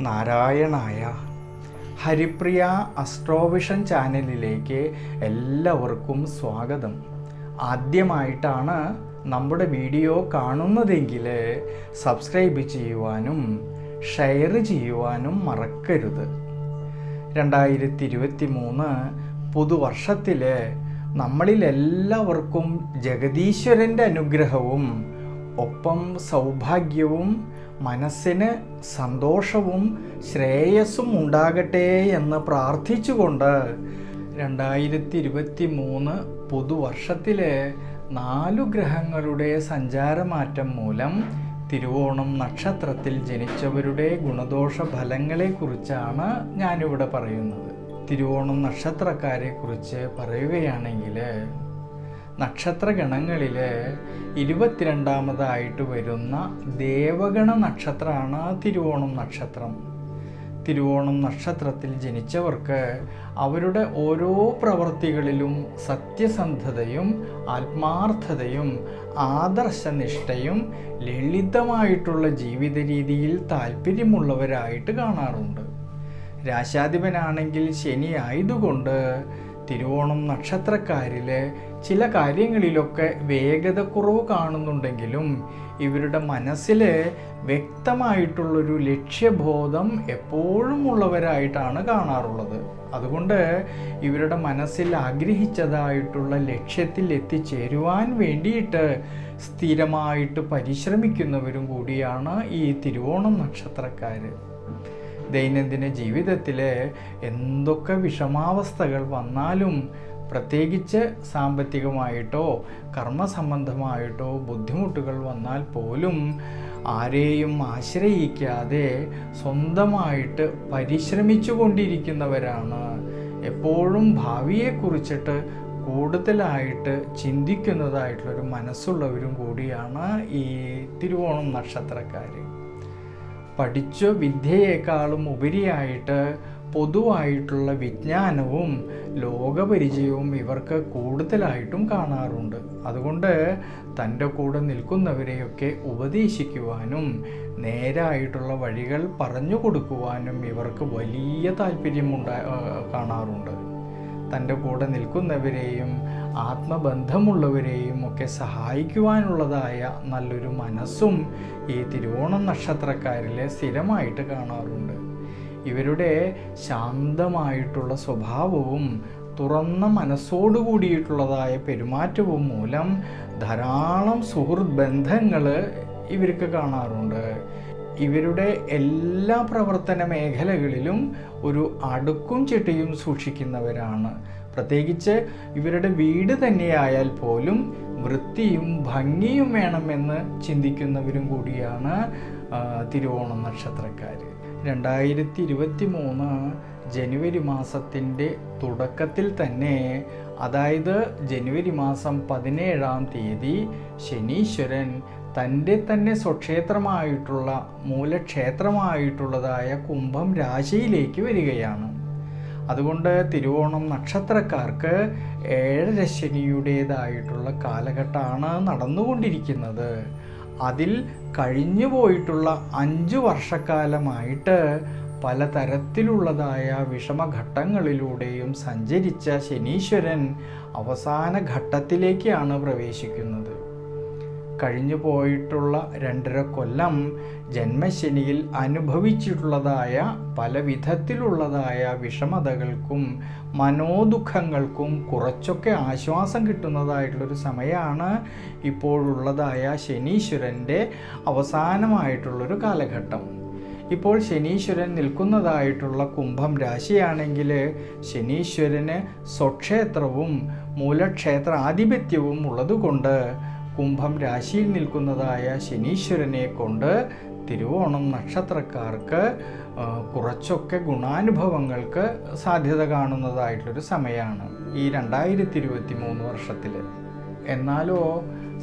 നാരായണായ. ഹരിപ്രിയ അസ്ട്രോവിഷൻ ചാനലിലേക്ക് എല്ലാവർക്കും സ്വാഗതം. ആദ്യമായിട്ടാണ് നമ്മുടെ വീഡിയോ കാണുന്നതെങ്കിൽ സബ്സ്ക്രൈബ് ചെയ്യുവാനും ഷെയർ ചെയ്യുവാനും മറക്കരുത്. രണ്ടായിരത്തി ഇരുപത്തി മൂന്ന് പുതുവർഷത്തിൽ നമ്മളിലെല്ലാവർക്കും ജഗദീശ്വരന്റെ അനുഗ്രഹവും ഒപ്പം സൗഭാഗ്യവും മനസ്സിന് സന്തോഷവും ശ്രേയസ്സും ഉണ്ടാകട്ടെ എന്ന് പ്രാർത്ഥിച്ചുകൊണ്ട് രണ്ടായിരത്തി ഇരുപത്തി മൂന്ന് പുതുവർഷത്തിലെ നാലു ഗ്രഹങ്ങളുടെ സഞ്ചാരമാറ്റം മൂലം തിരുവോണം നക്ഷത്രത്തിൽ ജനിച്ചവരുടെ ഗുണദോഷ ഫലങ്ങളെക്കുറിച്ചാണ് ഞാനിവിടെ പറയുന്നത്. തിരുവോണം നക്ഷത്രക്കാരെ കുറിച്ച് പറയുകയാണെങ്കിൽ നക്ഷത്രഗണങ്ങളിൽ ഇരുപത്തിരണ്ടാമതായിട്ട് വരുന്ന ദേവഗണ നക്ഷത്രമാണ് തിരുവോണം നക്ഷത്രം. തിരുവോണം നക്ഷത്രത്തിൽ ജനിച്ചവർക്ക് അവരുടെ ഓരോ പ്രവൃത്തികളിലും സത്യസന്ധതയും ആത്മാർത്ഥതയും ആദർശനിഷ്ഠയും ലളിതമായിട്ടുള്ള ജീവിത രീതിയിൽ താല്പര്യമുള്ളവരായിട്ട് കാണാറുണ്ട്. രാശാധിപനാണെങ്കിൽ ശനി ആയതുകൊണ്ട് തിരുവോണം നക്ഷത്രക്കാരിലെ ചില കാര്യങ്ങളിലൊക്കെ കുറവ് കാണുന്നുണ്ടെങ്കിലും ഇവരുടെ മനസ്സിൽ വ്യക്തമായിട്ടുള്ളൊരു ലക്ഷ്യബോധം എപ്പോഴും ഉള്ളവരായിട്ടാണ് കാണാറുള്ളത്. അതുകൊണ്ട് ഇവരുടെ മനസ്സിൽ ആഗ്രഹിച്ചതായിട്ടുള്ള ലക്ഷ്യത്തിൽ എത്തിച്ചേരുവാൻ വേണ്ടിയിട്ട് സ്ഥിരമായിട്ട് പരിശ്രമിക്കുന്നവരും കൂടിയാണ് ഈ തിരുവോണം നക്ഷത്രക്കാർ ദൈനംദിന ജീവിതത്തിലെ എന്തൊക്കെ വിഷമാവസ്ഥകൾ വന്നാലും പ്രത്യേകിച്ച് സാമ്പത്തികമായിട്ടോ കർമ്മസംബന്ധമായിട്ടോ ബുദ്ധിമുട്ടുകൾ വന്നാൽ പോലും ആരെയും ആശ്രയിക്കാതെ സ്വന്തമായിട്ട് പരിശ്രമിച്ചു കൊണ്ടിരിക്കുന്നവരാണ് എപ്പോഴും ഭാവിയെക്കുറിച്ചിട്ട് കൂടുതലായിട്ട് ചിന്തിക്കുന്നതായിട്ടുള്ളൊരു മനസ്സുള്ളവരും കൂടിയാണ് ഈ തിരുവോണം നക്ഷത്രക്കാർ പഠിച്ച വിദ്യയേക്കാളും ഉപരിയായിട്ട് പൊതുവായിട്ടുള്ള വിജ്ഞാനവും ലോകപരിചയവും ഇവർക്ക് കൂടുതലായിട്ടും കാണാറുണ്ട്. അതുകൊണ്ട് തന്റെ കൂടെ നിൽക്കുന്നവരെയൊക്കെ ഉപദേശിക്കുവാനും നേരായിട്ടുള്ള വഴികൾ പറഞ്ഞു കൊടുക്കുവാനും ഇവർക്ക് വലിയ താല്പര്യമുണ്ടാ കാണാറുണ്ട്. തന്റെ കൂടെ നിൽക്കുന്നവരെയും ആത്മബന്ധമുള്ളവരെയും ഒക്കെ സഹായിക്കുവാനുള്ളതായ നല്ലൊരു മനസ്സും ഈ തിരുവോണം നക്ഷത്രക്കാരിൽ സ്ഥിരമായിട്ട് കാണാറുണ്ട്. ഇവരുടെ ശാന്തമായിട്ടുള്ള സ്വഭാവവും തുറന്ന മനസ്സോടു കൂടിയിട്ടുള്ളതായ പെരുമാറ്റവും മൂലം ധാരാളം സുഹൃത്ത് ബന്ധങ്ങൾ ഇവർക്ക് കാണാറുണ്ട്. ഇവരുടെ എല്ലാ പ്രവർത്തന മേഖലകളിലും ഒരു അടുക്കും ചിട്ടയും സൂക്ഷിക്കുന്നവരാണ്. പ്രത്യേകിച്ച് ഇവരുടെ വീട് തന്നെയായാൽ പോലും വൃത്തിയും ഭംഗിയും വേണമെന്ന് ചിന്തിക്കുന്നവരും കൂടിയാണ് തിരുവോണം നക്ഷത്രക്കാർ രണ്ടായിരത്തി ഇരുപത്തി മൂന്ന് ജനുവരി മാസത്തിന്റെ തുടക്കത്തിൽ തന്നെ അതായത് ജനുവരി മാസം പതിനേഴാം തീയതി ശനീശ്വരൻ തന്റെ തന്നെ സ്വക്ഷേത്രമായിട്ടുള്ള മൂലക്ഷേത്രമായിട്ടുള്ളതായ കുംഭം രാശിയിലേക്ക് വരികയാണ്. അതുകൊണ്ട് തിരുവോണം നക്ഷത്രക്കാർക്ക് ഏഴരശനിയുടേതായിട്ടുള്ള കാലഘട്ടമാണ് നടന്നുകൊണ്ടിരിക്കുന്നത്. അതിൽ കഴിഞ്ഞു പോയിട്ടുള്ള അഞ്ചു വർഷക്കാലമായിട്ട് പലതരത്തിലുള്ളതായ വിഷമഘട്ടങ്ങളിലൂടെയും സഞ്ചരിച്ച ശനീശ്വരൻ അവസാന ഘട്ടത്തിലേക്കാണ് പ്രവേശിക്കുന്നത്. കഴിഞ്ഞു പോയിട്ടുള്ള രണ്ടര കൊല്ലം ജന്മശനിയിൽ അനുഭവിച്ചിട്ടുള്ളതായ പല വിധത്തിലുള്ളതായ വിഷമതകൾക്കും മനോദുഃഖങ്ങൾക്കും കുറച്ചൊക്കെ ആശ്വാസം കിട്ടുന്നതായിട്ടുള്ളൊരു സമയമാണ് ഇപ്പോഴുള്ളതായ ശനീശ്വരന്റെ അവസാനമായിട്ടുള്ളൊരു കാലഘട്ടം. ഇപ്പോൾ ശനീശ്വരൻ നിൽക്കുന്നതായിട്ടുള്ള കുംഭം രാശിയാണെങ്കിൽ ശനീശ്വരന് സ്വക്ഷേത്രവും മൂലക്ഷേത്ര ആധിപത്യവും ഉള്ളതുകൊണ്ട് കുംഭം രാശിയിൽ നിൽക്കുന്നതായ ശനീശ്വരനെ കൊണ്ട് തിരുവോണം നക്ഷത്രക്കാർക്ക് കുറച്ചൊക്കെ ഗുണാനുഭവങ്ങൾക്ക് സാധ്യത കാണുന്നതായിട്ടുള്ളൊരു സമയമാണ് ഈ രണ്ടായിരത്തി ഇരുപത്തി മൂന്ന് വർഷത്തിൽ എന്നാലോ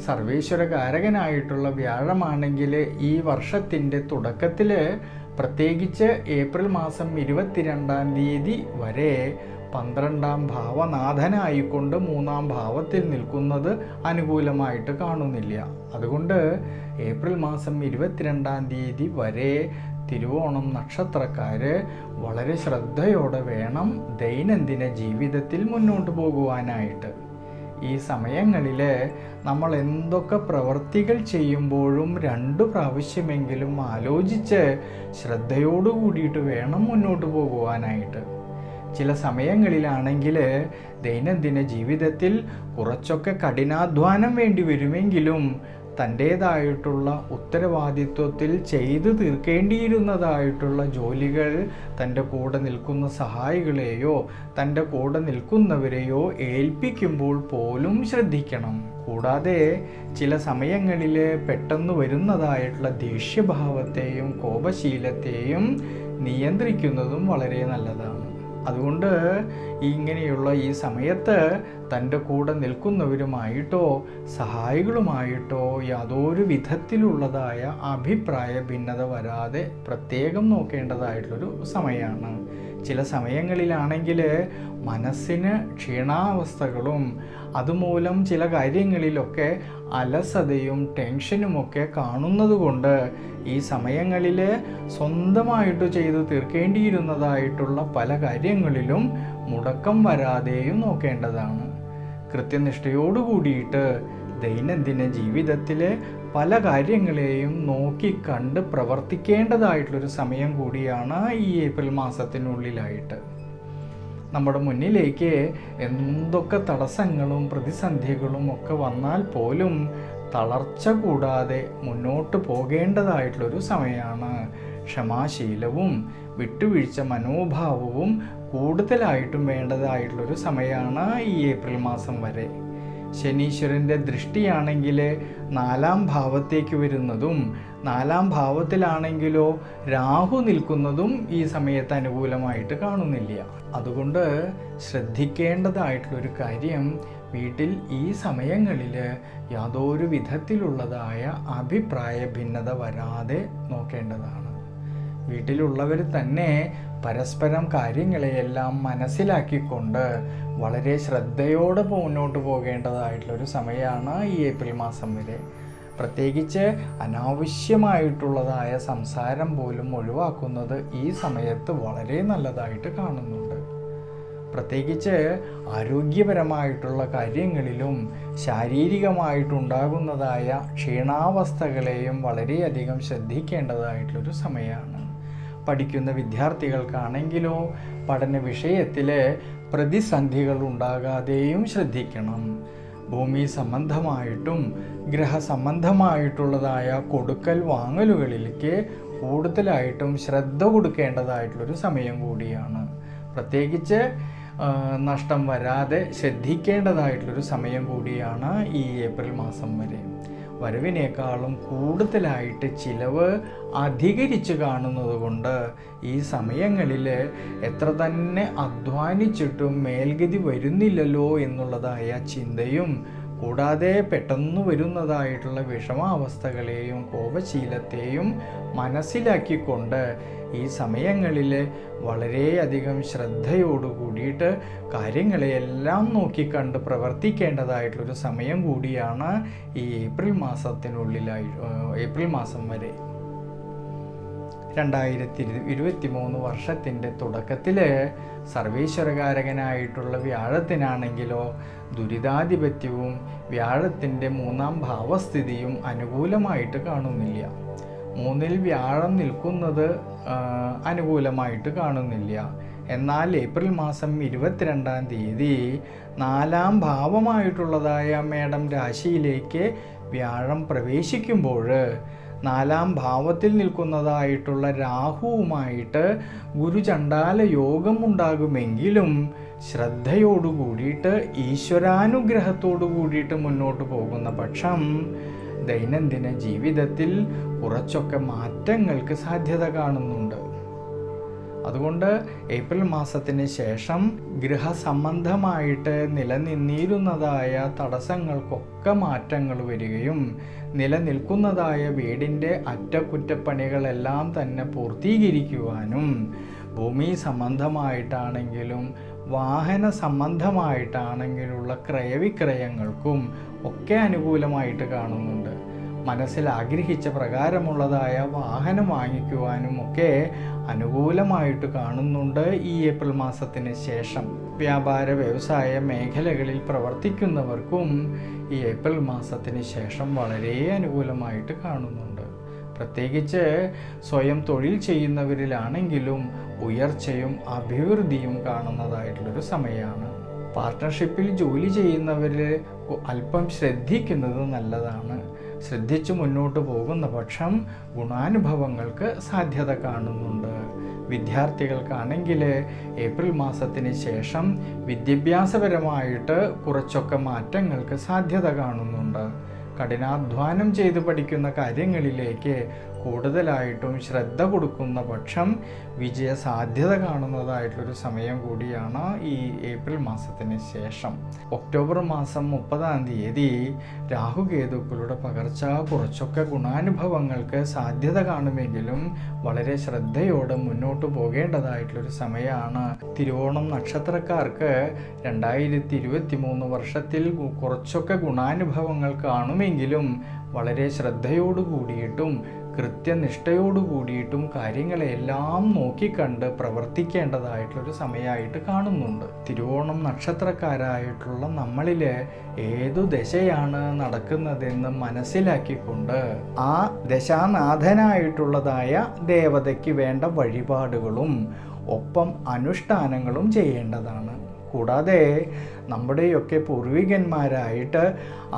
സർവേശ്വരകാരകനായിട്ടുള്ള വ്യാഴമാണെങ്കിൽ ഈ വർഷത്തിന്റെ തുടക്കത്തിൽ പ്രത്യേകിച്ച് ഏപ്രിൽ മാസം ഇരുപത്തിരണ്ടാം തീയതി വരെ പന്ത്രണ്ടാം ഭാവനാഥനായിക്കൊണ്ട് മൂന്നാം ഭാവത്തിൽ നിൽക്കുന്നത് അനുകൂലമായിട്ട് കാണുന്നില്ല. അതുകൊണ്ട് ഏപ്രിൽ മാസം ഇരുപത്തിരണ്ടാം തീയതി വരെ തിരുവോണം നക്ഷത്രക്കാർ വളരെ ശ്രദ്ധയോടെ വേണം ദൈനംദിന ജീവിതത്തിൽ മുന്നോട്ട് പോകുവാനായിട്ട്. ഈ സമയങ്ങളിൽ നമ്മൾ എന്തൊക്കെ പ്രവർത്തികൾ ചെയ്യുമ്പോഴും രണ്ടു പ്രാവശ്യമെങ്കിലും ആലോചിച്ച് ശ്രദ്ധയോടു കൂടിയിട്ട് വേണം മുന്നോട്ട് പോകുവാനായിട്ട്. ചില സമയങ്ങളിലാണെങ്കിൽ ദൈനംദിന ജീവിതത്തിൽ കുറച്ചൊക്കെ കഠിനാധ്വാനം വേണ്ടി വരുമെങ്കിലും തന്റേതായിട്ടുള്ള ഉത്തരവാദിത്വത്തിൽ ചെയ്തു തീർക്കേണ്ടിയിരുന്നതായിട്ടുള്ള ജോലികൾ തന്റെ കൂടെ നിൽക്കുന്ന സഹായികളെയോ തന്റെ കൂടെ നിൽക്കുന്നവരെയോ ഏൽപ്പിക്കുമ്പോൾ പോലും ശ്രദ്ധിക്കണം. കൂടാതെ ചില സമയങ്ങളിൽ പെട്ടെന്ന് വരുന്നതായിട്ടുള്ള ദേഷ്യഭാവത്തെയും കോപശീലത്തെയും നിയന്ത്രിക്കുന്നതും വളരെ നല്ലതാണ്. അതുകൊണ്ട് ഇങ്ങനെയുള്ള ഈ സമയത്ത് തന്റെ കൂടെ നിൽക്കുന്നവരുമായിട്ടോ സഹായികളുമായിട്ടോ യാതൊരു വിധത്തിലുള്ളതായ അഭിപ്രായ ഭിന്നത വരാതെ പ്രത്യേകം നോക്കേണ്ടതായിട്ടുള്ളൊരു സമയമാണ്. ചില സമയങ്ങളിലാണെങ്കിൽ മനസ്സിന് ക്ഷീണാവസ്ഥകളും അതുമൂലം ചില കാര്യങ്ങളിലൊക്കെ അലസതയും ടെൻഷനുമൊക്കെ കാണുന്നത് കൊണ്ട് ഈ സമയങ്ങളിൽ സ്വന്തമായിട്ട് ചെയ്തു തീർക്കേണ്ടിയിരുന്നതായിട്ടുള്ള പല കാര്യങ്ങളിലും മുടക്കം വരാതെയും നോക്കേണ്ടതാണ്. കൃത്യനിഷ്ഠയോടുകൂടിയിട്ട് ദൈനംദിന ജീവിതത്തിലെ പല കാര്യങ്ങളെയും നോക്കി കണ്ട് പ്രവർത്തിക്കേണ്ടതായിട്ടുള്ളൊരു സമയം കൂടിയാണ് ഈ ഏപ്രിൽ മാസത്തിനുള്ളിലായിട്ട്. നമ്മുടെ മുന്നിലേക്ക് എന്തൊക്കെ തടസ്സങ്ങളും പ്രതിസന്ധികളും ഒക്കെ വന്നാൽ പോലും തളർച്ച കൂടാതെ മുന്നോട്ട് പോകേണ്ടതായിട്ടുള്ളൊരു സമയമാണ്. ക്ഷമാശീലവും വിട്ടുവീഴ്ച മനോഭാവവും കൂടുതലായിട്ടും വേണ്ടതായിട്ടുള്ളൊരു സമയമാണ് ഈ ഏപ്രിൽ മാസം വരെ. ശനീശ്വരന്റെ ദൃഷ്ടിയാണെങ്കിൽ നാലാം ഭാവത്തേക്ക് വരുന്നതും നാലാം ഭാവത്തിലാണെങ്കിലോ രാഹു നിൽക്കുന്നതും ഈ സമയത്ത് അനുകൂലമായിട്ട് കാണുന്നില്ല. അതുകൊണ്ട് ശ്രദ്ധിക്കേണ്ടതായിട്ടുള്ളൊരു കാര്യം വീട്ടിൽ ഈ സമയങ്ങളിൽ യാതൊരു വിധത്തിലുള്ളതായ അഭിപ്രായ ഭിന്നത വരാതെ നോക്കേണ്ടതാണ്. വീട്ടിലുള്ളവർ തന്നെ പരസ്പരം കാര്യങ്ങളെയെല്ലാം മനസ്സിലാക്കിക്കൊണ്ട് വളരെ ശ്രദ്ധയോടെ മുന്നോട്ട് പോകേണ്ടതായിട്ടുള്ളൊരു സമയമാണ് ഈ ഏപ്രിൽ മാസം വരെ. പ്രത്യേകിച്ച് അനാവശ്യമായിട്ടുള്ളതായ സംസാരം പോലും ഒഴിവാക്കുന്നത് ഈ സമയത്ത് വളരെ നല്ലതായിട്ട് കാണുന്നുണ്ട്. പ്രത്യേകിച്ച് ആരോഗ്യപരമായിട്ടുള്ള കാര്യങ്ങളിലും ശാരീരികമായിട്ടുണ്ടാകുന്നതായ ക്ഷീണാവസ്ഥകളെയും വളരെയധികം ശ്രദ്ധിക്കേണ്ടതായിട്ടുള്ളൊരു സമയമാണ് പഠിക്കുന്ന വിദ്യാർത്ഥികൾക്കാണെങ്കിലോ പഠന വിഷയത്തിലെ പ്രതിസന്ധികൾ ഉണ്ടാകാതെയും ശ്രദ്ധിക്കണം. ഭൂമി സംബന്ധമായിട്ടും ഗ്രഹ സംബന്ധമായിട്ടുള്ളതായ കൊടുക്കൽ വാങ്ങലുകളിലേക്ക് കൂടുതലായിട്ടും ശ്രദ്ധ കൊടുക്കേണ്ടതായിട്ടുള്ളൊരു സമയം കൂടിയാണ്. പ്രത്യേകിച്ച് നഷ്ടം വരാതെ ശ്രദ്ധിക്കേണ്ടതായിട്ടുള്ളൊരു സമയം കൂടിയാണ് ഈ ഏപ്രിൽ മാസം വരെ. വരവിനേക്കാളും കൂടുതലായിട്ട് ചിലവ് അധികരിച്ച് കാണുന്നത് കൊണ്ട് ഈ സമയങ്ങളിൽ എത്ര തന്നെ അധ്വാനിച്ചിട്ടും മേൽഗതി വരുന്നില്ലല്ലോ എന്നുള്ളതായ ചിന്തയും കൂടാതെ പെട്ടെന്ന് വരുന്നതായിട്ടുള്ള വിഷമാവസ്ഥകളെയും കോപശീലത്തെയും മനസ്സിലാക്കിക്കൊണ്ട് ഈ സമയങ്ങളിൽ വളരെയധികം ശ്രദ്ധയോടു കൂടിയിട്ട് കാര്യങ്ങളെയെല്ലാം നോക്കിക്കണ്ട് പ്രവർത്തിക്കേണ്ടതായിട്ടുള്ളൊരു സമയം കൂടിയാണ് ഈ ഏപ്രിൽ മാസത്തിനുള്ളിലായി ഏപ്രിൽ മാസം വരെ. രണ്ടായിരത്തി ഇരുപത്തി മൂന്ന് വർഷത്തിന്റെ തുടക്കത്തിൽ സർവേശ്വരകാരകനായിട്ടുള്ള വ്യാഴത്തിനാണെങ്കിലോ ദുരിതാധിപത്യവും വ്യാഴത്തിന്റെ മൂന്നാം ഭാവസ്ഥിതിയും അനുകൂലമായിട്ട് കാണുന്നില്ല. മൂന്നിൽ വ്യാഴം നിൽക്കുന്നത് അനുകൂലമായിട്ട് കാണുന്നില്ല. എന്നാൽ ഏപ്രിൽ മാസം ഇരുപത്തിരണ്ടാം തീയതി നാലാം ഭാവമായിട്ടുള്ളതായ മേടം രാശിയിലേക്ക് വ്യാഴം പ്രവേശിക്കുമ്പോൾ നാലാം ഭാവത്തിൽ നിൽക്കുന്നതായിട്ടുള്ള രാഹുവുമായിട്ട് ഗുരുചണ്ടാല യോഗം ഉണ്ടാകുമെങ്കിലും ശ്രദ്ധയോടു കൂടിയിട്ട് ഈശ്വരാനുഗ്രഹത്തോടു കൂടിയിട്ട് മുന്നോട്ട് പോകുന്ന പക്ഷം ദൈനംദിന ജീവിതത്തിൽ കുറച്ചൊക്കെ മാറ്റങ്ങൾക്ക് സാധ്യത കാണുന്നുണ്ട്. അതുകൊണ്ട് ഏപ്രിൽ മാസത്തിന് ശേഷം ഗൃഹസംബന്ധമായിട്ട് നിലനിന്നിരുന്നതായ തടസ്സങ്ങൾക്കൊക്കെ മാറ്റങ്ങൾ വരികയും നിലനിൽക്കുന്നതായ വീടിന്റെ അറ്റകുറ്റപ്പണികളെല്ലാം തന്നെ പൂർത്തീകരിക്കുവാനും ഭൂമി സംബന്ധമായിട്ടാണെങ്കിലും വാഹന സംബന്ധമായിട്ടാണെങ്കിലുള്ള ക്രയവിക്രയങ്ങൾക്കും ഒക്കെ അനുകൂലമായിട്ട് കാണുന്നുണ്ട്. മനസ്സിൽ ആഗ്രഹിച്ച പ്രകാരമുള്ളതായ വാഹനം വാങ്ങിക്കുവാനും ഒക്കെ അനുകൂലമായിട്ട് കാണുന്നുണ്ട് ഈ ഏപ്രിൽ മാസത്തിന് ശേഷം. വ്യാപാര വ്യവസായ മേഖലകളിൽ പ്രവർത്തിക്കുന്നവർക്കും ഈ ഏപ്രിൽ മാസത്തിന് ശേഷം വളരെ അനുകൂലമായിട്ട് കാണുന്നുണ്ട്. പ്രത്യേകിച്ച് സ്വയം തൊഴിൽ ചെയ്യുന്നവരിലാണെങ്കിലും ഉയർച്ചയും അഭിവൃദ്ധിയും കാണുന്നതായിട്ടുള്ളൊരു സമയമാണ് പാർട്ട്ണർഷിപ്പിൽ ജോലി ചെയ്യുന്നവർ അല്പം ശ്രദ്ധിക്കുന്നത് നല്ലതാണ്. ശ്രദ്ധിച്ചു മുന്നോട്ട് പോകുന്ന പക്ഷം ഗുണാനുഭവങ്ങൾക്ക് സാധ്യത കാണുന്നുണ്ട്. വിദ്യാർത്ഥികൾക്കാണെങ്കിൽ ഏപ്രിൽ മാസത്തിന് ശേഷം വിദ്യാഭ്യാസപരമായിട്ട് കുറച്ചൊക്കെ മാറ്റങ്ങൾക്ക് സാധ്യത കാണുന്നുണ്ട്. കഠിനാധ്വാനം ചെയ്ത് പഠിക്കുന്ന കാര്യങ്ങളിലേക്ക് കൂടുതലായിട്ടും ശ്രദ്ധ കൊടുക്കുന്ന പക്ഷം വിജയ സാധ്യത കാണുന്നതായിട്ടുള്ളൊരു സമയം കൂടിയാണ് ഈ ഏപ്രിൽ മാസത്തിന് ശേഷം. ഒക്ടോബർ മാസം മുപ്പതാം തീയതി രാഹുകേതുക്കളുടെ പകർച്ച കുറച്ചൊക്കെ ഗുണാനുഭവങ്ങൾക്ക് സാധ്യത കാണുമെങ്കിലും വളരെ ശ്രദ്ധയോടെ മുന്നോട്ട് പോകേണ്ടതായിട്ടുള്ളൊരു സമയമാണ് തിരുവോണം നക്ഷത്രക്കാർക്ക് രണ്ടായിരത്തി ഇരുപത്തി മൂന്ന് വർഷത്തിൽ കുറച്ചൊക്കെ ഗുണാനുഭവങ്ങൾ കാണുമെങ്കിലും വളരെ ശ്രദ്ധയോടു കൂടിയിട്ടും കൃത്യനിഷ്ഠയോടു കൂടിയിട്ടും കാര്യങ്ങളെല്ലാം നോക്കിക്കണ്ട് പ്രവർത്തിക്കേണ്ടതായിട്ടുള്ളൊരു സമയമായിട്ട് കാണുന്നുണ്ട്. തിരുവോണം നക്ഷത്രക്കാരായിട്ടുള്ള നമ്മളിലെ ഏതു ദശയാണ് നടക്കുന്നതെന്ന് മനസ്സിലാക്കിക്കൊണ്ട് ആ ദശാനാഥനായിട്ടുള്ളതായ ദേവതയ്ക്ക് വേണ്ട വഴിപാടുകളും ഒപ്പം അനുഷ്ഠാനങ്ങളും ചെയ്യേണ്ടതാണ്. കൂടാതെ നമ്മുടെയൊക്കെ പൂർവികന്മാരായിട്ട്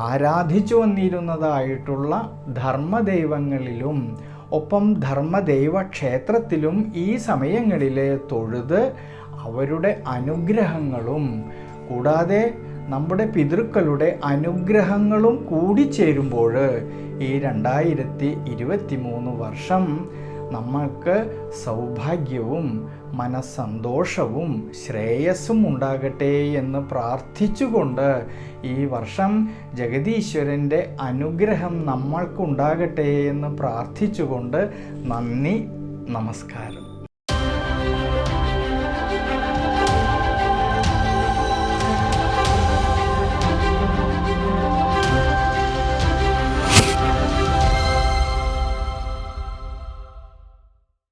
ആരാധിച്ചു വന്നിരുന്നതായിട്ടുള്ള ധർമ്മദൈവങ്ങളിലും ഒപ്പം ധർമ്മദൈവ ക്ഷേത്രത്തിലും ഈ സമയങ്ങളിൽ തൊഴുത് അവരുടെ അനുഗ്രഹങ്ങളും കൂടാതെ നമ്മുടെ പിതൃക്കളുടെ അനുഗ്രഹങ്ങളും കൂടിച്ചേരുമ്പോൾ ഈ രണ്ടായിരത്തി ഇരുപത്തി മൂന്ന് വർഷം നമ്മൾക്ക് സൗഭാഗ്യവും മനസ്സന്തോഷവും ശ്രേയസ്സും ഉണ്ടാകട്ടെ എന്ന് പ്രാർത്ഥിച്ചുകൊണ്ട് ഈ വർഷം ജഗതീശ്വരന്റെ അനുഗ്രഹം നമ്മൾക്കുണ്ടാകട്ടെ എന്ന് പ്രാർത്ഥിച്ചുകൊണ്ട് നന്ദി നമസ്കാരം.